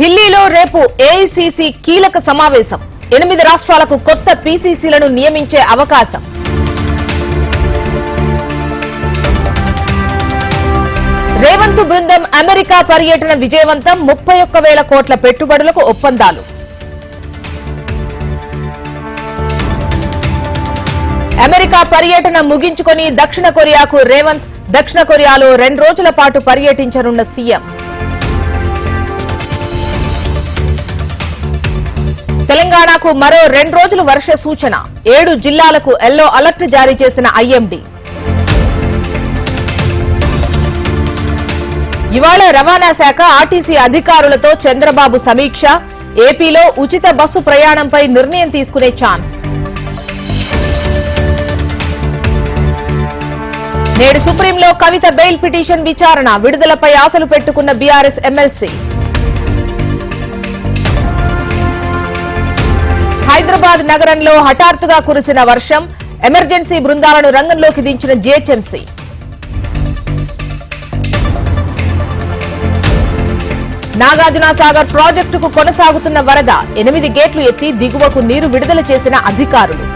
ఢిల్లీలో రేపు ఏఐసిసి కీలక సమావేశం. ఎనిమిది రాష్ట్రాలకు కొత్త పీసీసీలను నియమించే అవకాశం. రేవంత్ బృందం అమెరికా పర్యటన విజయవంతం ముప్పై ఒక్క వేల కోట్ల పెట్టుబడులకు ఒప్పందాలు. అమెరికా పర్యటన ముగించుకొని దక్షిణ కొరియాకు రేవంత్ దక్షిణ కొరియాలో రెండు రోజుల పాటు పర్యటించనున్న సీఎం. జిల్లాలకు మరో రెండు రోజులు వర్ష సూచన. ఏడు జిల్లాలకు ఎల్లో అలర్ట్ జారీ చేసిన ఐఎండీ. ఇవాళ రవాణా శాఖ ఆర్టీసీ అధికారులతో చంద్రబాబు సమీక్ష. ఏపీలో ఉచిత బస్సు ప్రయాణంపై నిర్ణయం తీసుకునే ఛాన్స్. నేడు సుప్రీంలో కవిత బెయిల్ పిటిషన్ విచారణ. విడుదలపై ఆశలు పెట్టుకున్న బీఆర్ఎస్ ఎమ్మెల్సీ. హైదరాబాద్ నగరంలో హఠాత్తుగా కురిసిన వర్షం ఎమర్జెన్సీ బృందాలను రంగంలోకి దించిన జీహెచ్ఎంసీ. నాగార్జున సాగర్ ప్రాజెక్టుకు కొనసాగుతున్న వరద ఎనిమిది గేట్లు ఎత్తి దిగువకు నీరు విడుదల చేసిన అధికారులు.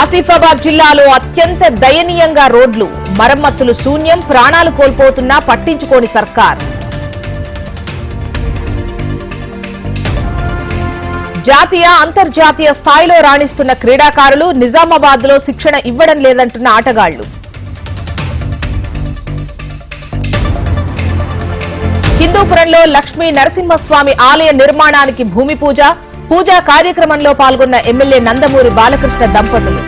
ఆసిఫాబాద్ జిల్లాలో అత్యంత దయనీయంగా రోడ్లు మరమ్మతులు శూన్యం ప్రాణాలు కోల్పోతున్నా పట్టించుకోని సర్కార్. జాతీయ అంతర్జాతీయ స్థాయిలో రాణిస్తున్న క్రీడాకారులు నిజామాబాద్లో శిక్షణ ఇవ్వడం లేదంటున్న ఆటగాళ్ళు. హిందూపురంలో లక్ష్మీ నరసింహస్వామి ఆలయ నిర్మాణానికి భూమి పూజ పూజా కార్యక్రమంలో పాల్గొన్న ఎమ్మెల్యే నందమూరి బాలకృష్ణ దంపతులు.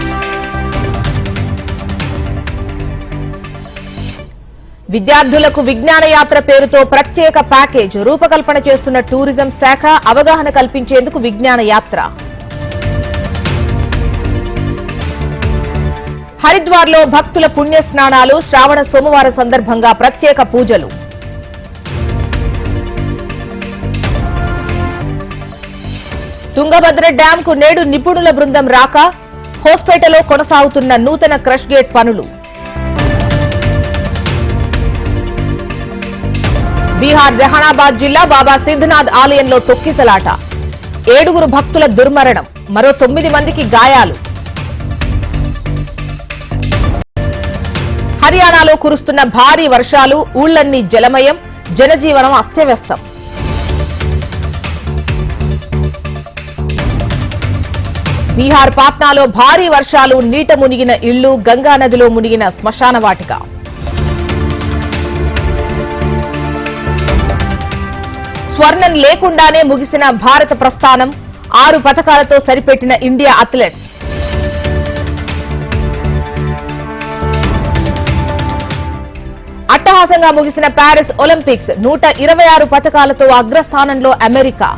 విద్యార్థులకు విజ్ఞాన యాత్ర పేరుతో ప్రత్యేక ప్యాకేజ్ రూపకల్పన చేస్తున్న టూరిజం శాఖ అవగాహన కల్పించేందుకు విజ్ఞాన యాత్ర హరిద్వార్లో భక్తుల పుణ్య స్నానాలు శ్రావణ సోమవారం సందర్భంగా ప్రత్యేక పూజలు. తుంగభద్ర డ్యాంకు నేడు నిపుణుల బృందం రాక హోస్పేటలో కొనసాగుతున్న నూతన క్రష్ గేట్ పనులు. బీహార్ జహానాబాద్ జిల్లా బాబా సిద్ధనాథ్ ఆలయంలో తొక్కిసలాట. ఏడుగురు భక్తుల దుర్మరణం. మరో తొమ్మిది మందికి గాయాలు. హర్యానాలో కురుస్తున్న భారీ వర్షాలు ఊళ్ళన్నీ జలమయం జనజీవనం అస్తవ్యస్తం. బీహార్ పాట్నాలో భారీ వర్షాలు నీట మునిగిన ఇళ్ళు గంగా నదిలో మునిగిన శ్మశాన వాటిక. స్వర్ణం లేకుండానే ముగిసిన భారత ప్రస్థానం ఆరు పథకాలతో సరిపెట్టిన ఇండియా అథ్లెట్స్. అట్టహాసంగా ముగిసిన ప్యారిస్ ఒలింపిక్స్ నూట ఇరవై ఆరు పథకాలతో అగ్రస్థానంలో అమెరికా.